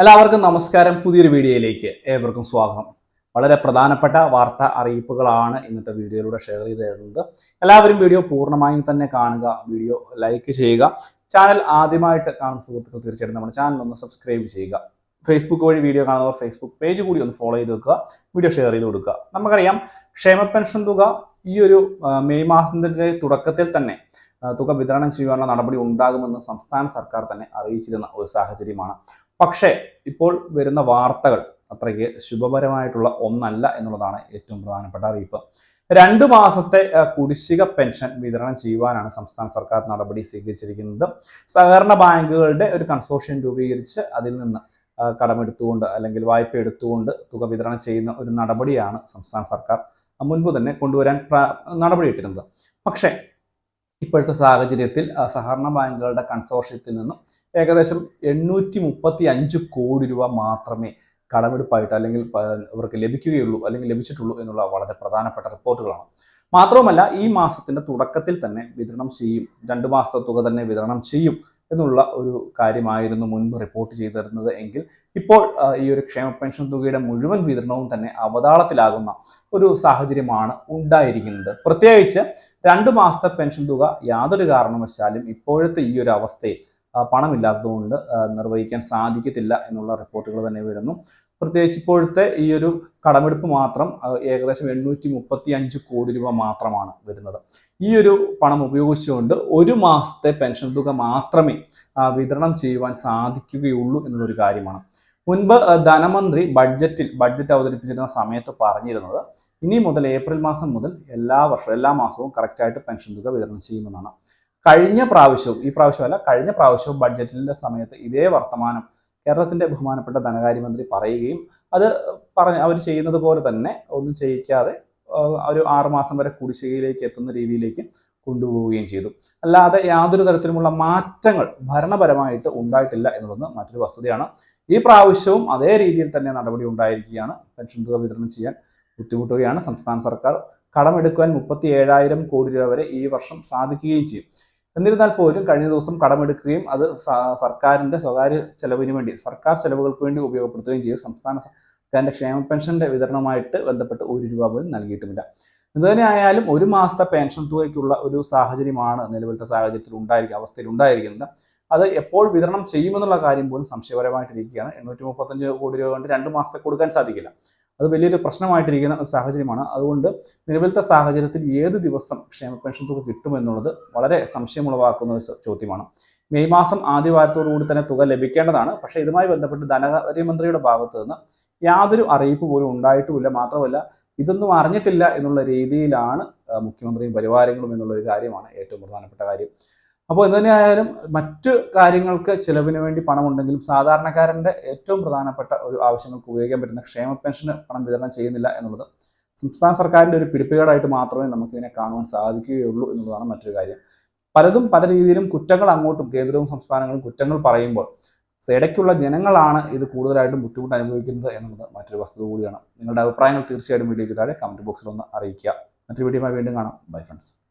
എല്ലാവർക്കും നമസ്കാരം. പുതിയൊരു വീഡിയോയിലേക്ക് ഏവർക്കും സ്വാഗതം. വളരെ പ്രധാനപ്പെട്ട വാർത്താ അറിയിപ്പുകളാണ് ഇന്നത്തെ വീഡിയോയിലൂടെ ഷെയർ ചെയ്ത് തരുന്നത് എല്ലാവരും വീഡിയോ പൂർണമായും തന്നെ കാണുക വീഡിയോ ലൈക്ക് ചെയ്യുക. ചാനൽ ആദ്യമായിട്ട് കാണുന്ന സുഹൃത്തുക്കൾ തീർച്ചയായിട്ടും നമ്മുടെ ചാനൽ ഒന്ന് സബ്സ്ക്രൈബ് ചെയ്യുക. ഫേസ്ബുക്ക് വഴി വീഡിയോ കാണുന്നവർ ഫേസ്ബുക്ക് പേജ് കൂടി ഒന്ന് ഫോളോ ചെയ്ത് വെക്കുക വീഡിയോ ഷെയർ ചെയ്ത് കൊടുക്കുക. നമുക്കറിയാം ക്ഷേമ പെൻഷൻ തുക ഈ ഒരു മെയ് മാസത്തിന്റെ തുടക്കത്തിൽ തന്നെ തുക വിതരണം ചെയ്യാനുള്ള നടപടി ഉണ്ടാകുമെന്ന് സംസ്ഥാന സർക്കാർ തന്നെ അറിയിച്ചിരുന്ന ഒരു സാഹചര്യമാണ്. പക്ഷേ ഇപ്പോൾ വരുന്ന വാർത്തകൾ അത്രയ്ക്ക് ശുഭപരമായിട്ടുള്ള ഒന്നല്ല എന്നുള്ളതാണ് ഏറ്റവും പ്രധാനപ്പെട്ട അറിയിപ്പ്. രണ്ട് മാസത്തെ കുടിശ്ശിക പെൻഷൻ വിതരണം ചെയ്യുവാനാണ് സംസ്ഥാന സർക്കാർ നടപടി സ്വീകരിച്ചിരിക്കുന്നത്. സഹകരണ ബാങ്കുകളുടെ ഒരു കൺസോർഷ്യം രൂപീകരിച്ച് അതിൽ നിന്ന് കടമെടുത്തുകൊണ്ട് അല്ലെങ്കിൽ വായ്പ എടുത്തുകൊണ്ട് തുക വിതരണം ചെയ്യുന്ന ഒരു നടപടിയാണ് സംസ്ഥാന സർക്കാർ മുൻപ് തന്നെ കൊണ്ടുവരാൻ നടപടി നടപടിയിട്ടിരുന്നത്. പക്ഷേ ഇപ്പോഴത്തെ സാഹചര്യത്തിൽ സഹകരണ ബാങ്കുകളുടെ കൺസോർഷ്യത്തിൽ നിന്നും ഏകദേശം എണ്ണൂറ്റി മുപ്പത്തി അഞ്ച് കോടി രൂപ മാത്രമേ കടമെടുപ്പായിട്ട് അല്ലെങ്കിൽ ഇവർക്ക് ലഭിക്കുകയുള്ളൂ അല്ലെങ്കിൽ ലഭിച്ചിട്ടുള്ളൂ എന്നുള്ള വളരെ പ്രധാനപ്പെട്ട റിപ്പോർട്ടുകളാണ്. മാത്രവുമല്ല ഈ മാസത്തിന്റെ തുടക്കത്തിൽ തന്നെ വിതരണം ചെയ്യും രണ്ട് മാസത്തെ തുക തന്നെ വിതരണം ചെയ്യും എന്നുള്ള ഒരു കാര്യമായിരുന്നു മുൻപ് റിപ്പോർട്ട് ചെയ്തിരുന്നത് എങ്കിൽ ഇപ്പോൾ ഈ ഒരു ക്ഷേമ പെൻഷൻ തുകയുടെ മുഴുവൻ വിതരണവും തന്നെ അവതാളത്തിലാകുന്ന ഒരു സാഹചര്യമാണ് ഉണ്ടായിരിക്കുന്നത്. പ്രത്യേകിച്ച് രണ്ട് മാസത്തെ പെൻഷൻ തുക യാതൊരു കാരണവശാലും ഇപ്പോഴത്തെ ഈ ഒരു അവസ്ഥയിൽ പണമില്ലാത്തതുകൊണ്ട് നിർവഹിക്കാൻ സാധിക്കത്തില്ല എന്നുള്ള റിപ്പോർട്ടുകൾ തന്നെ വരുന്നു. പ്രത്യേകിച്ച് ഇപ്പോഴത്തെ ഈ ഒരു കടമെടുപ്പ് മാത്രം ഏകദേശം എണ്ണൂറ്റി മുപ്പത്തി അഞ്ച് കോടി രൂപ മാത്രമാണ് വരുന്നത്. ഈ ഒരു പണം ഉപയോഗിച്ചുകൊണ്ട് ഒരു മാസത്തെ പെൻഷൻ തുക മാത്രമേ വിതരണം ചെയ്യുവാൻ സാധിക്കുകയുള്ളൂ എന്നുള്ളൊരു കാര്യമാണ്. മുൻപ് ധനമന്ത്രി ബഡ്ജറ്റിൽ ബഡ്ജറ്റ് അവതരിപ്പിച്ചിരുന്ന സമയത്ത് പറഞ്ഞിരുന്നത് ഇനി മുതൽ ഏപ്രിൽ മാസം മുതൽ എല്ലാ വർഷവും എല്ലാ മാസവും കറക്റ്റായിട്ട് പെൻഷൻ തുക വിതരണം ചെയ്യുമെന്നാണ്. കഴിഞ്ഞ പ്രാവശ്യവും ഈ പ്രാവശ്യമല്ല കഴിഞ്ഞ പ്രാവശ്യവും ബഡ്ജറ്റിന്റെ സമയത്ത് ഇതേ വർത്തമാനം കേരളത്തിന്റെ ബഹുമാനപ്പെട്ട ധനകാര്യമന്ത്രി പറയുകയും അത് പറഞ്ഞ അവർ ചെയ്യുന്നത് പോലെ തന്നെ ഒന്നും ചെയ്യിക്കാതെ ഒരു ആറുമാസം വരെ കുടിശ്ശികയിലേക്ക് എത്തുന്ന രീതിയിലേക്ക് കൊണ്ടുപോവുകയും ചെയ്തു. അല്ലാതെ യാതൊരു തരത്തിലുമുള്ള മാറ്റങ്ങൾ ഭരണപരമായിട്ട് ഉണ്ടായിട്ടില്ല എന്നുള്ളത് മറ്റൊരു വസ്തുതയാണ്. ഈ പ്രാവശ്യവും അതേ രീതിയിൽ തന്നെ നടപടി ഉണ്ടായിരിക്കുകയാണ്. പെൻഷൻ തുക വിതരണം ചെയ്യാൻ ബുദ്ധിമുട്ടുകയാണ് സംസ്ഥാന സർക്കാർ. കടമെടുക്കാൻ മുപ്പത്തി ഏഴായിരം കോടി രൂപ വരെ ഈ വർഷം സാധിക്കുകയും ചെയ്യും. എന്നിരുന്നാൽ പോലും കഴിഞ്ഞ ദിവസം കടമെടുക്കുകയും അത് സർക്കാരിന്റെ സ്വകാര്യ ചെലവിന് വേണ്ടി സർക്കാർ ചെലവുകൾക്ക് വേണ്ടി ഉപയോഗപ്പെടുത്തുകയും ചെയ്തു സംസ്ഥാന സർക്കാരിന്റെ ക്ഷേമ പെൻഷന്റെ വിതരണവുമായിട്ട് ബന്ധപ്പെട്ട് ഒരു രൂപ പോലും നൽകിയിട്ടുമില്ല. ഇതുതന്നെ ആയാലും ഒരു മാസത്തെ പെൻഷൻ തുകയ്ക്കുള്ള ഒരു സാഹചര്യമാണ് നിലവിലത്തെ സാഹചര്യത്തിൽ ഉണ്ടായിരിക്കുക അവസ്ഥയിൽ ഉണ്ടായിരിക്കുന്നത്. അത് എപ്പോൾ വിതരണം ചെയ്യുമെന്നുള്ള കാര്യം പോലും സംശയപരമായിട്ടിരിക്കുകയാണ്. എണ്ണൂറ്റി മുപ്പത്തഞ്ച് കോടി രൂപ കൊണ്ട് രണ്ട് മാസത്തെ കൊടുക്കാൻ സാധിക്കില്ല. അത് വലിയൊരു പ്രശ്നമായിട്ടിരിക്കുന്ന സാഹചര്യമാണ്. അതുകൊണ്ട് നിലവിലത്തെ സാഹചര്യത്തിൽ ഏത് ദിവസം ക്ഷേമ പെൻഷൻ തുക കിട്ടുമെന്നുള്ളത് വളരെ സംശയമുളവാക്കുന്ന ഒരു ചോദ്യമാണ്. മെയ് മാസം ആദ്യ വാരത്തോടുകൂടി തന്നെ തുക ലഭിക്കേണ്ടതാണ്. പക്ഷേ ഇതുമായി ബന്ധപ്പെട്ട് ധനകാര്യമന്ത്രിയുടെ ഭാഗത്തു നിന്ന് യാതൊരു അറിയിപ്പ് പോലും ഉണ്ടായിട്ടുമില്ല മാത്രമല്ല ഇതൊന്നും അറിഞ്ഞിട്ടില്ല എന്നുള്ള രീതിയിലാണ് മുഖ്യമന്ത്രിയും പരിവാരങ്ങളും എന്നുള്ള ഒരു കാര്യമാണ് ഏറ്റവും പ്രധാനപ്പെട്ട കാര്യം. അപ്പോൾ എന്ത് തന്നെയായാലും മറ്റ് കാര്യങ്ങൾക്ക് ചിലവിന് വേണ്ടി പണം ഉണ്ടെങ്കിലും സാധാരണക്കാരന്റെ ഏറ്റവും പ്രധാനപ്പെട്ട ഒരു ആവശ്യങ്ങൾക്ക് ഉപയോഗിക്കാൻ പറ്റുന്ന ക്ഷേമ പെൻഷന് പണം വിതരണം ചെയ്യുന്നില്ല എന്നുള്ളത് സംസ്ഥാന സർക്കാരിന്റെ ഒരു പിടിപ്പുകേടായിട്ട് മാത്രമേ നമുക്കിതിനെ കാണുവാൻ സാധിക്കുകയുള്ളൂ എന്നുള്ളതാണ് മറ്റൊരു കാര്യം. പലതും പല രീതിയിലും കുറ്റങ്ങൾ അങ്ങോട്ടും കേന്ദ്രവും സംസ്ഥാനങ്ങളും കുറ്റങ്ങൾ പറയുമ്പോൾ ഇടയ്ക്കുള്ള ജനങ്ങളാണ് ഇത് കൂടുതലായിട്ടും ബുദ്ധിമുട്ട് അനുഭവിക്കുന്നത് എന്നുള്ളത് മറ്റൊരു വസ്തുത കൂടിയാണ്. നിങ്ങളുടെ അഭിപ്രായങ്ങൾ തീർച്ചയായിട്ടും വീഡിയോയ്ക്ക് താഴെ കമന്റ് ബോക്സിൽ ഒന്ന് അറിയിക്കുക. മറ്റൊരു വീഡിയോയുമായി വീണ്ടും കാണാം. Bye friends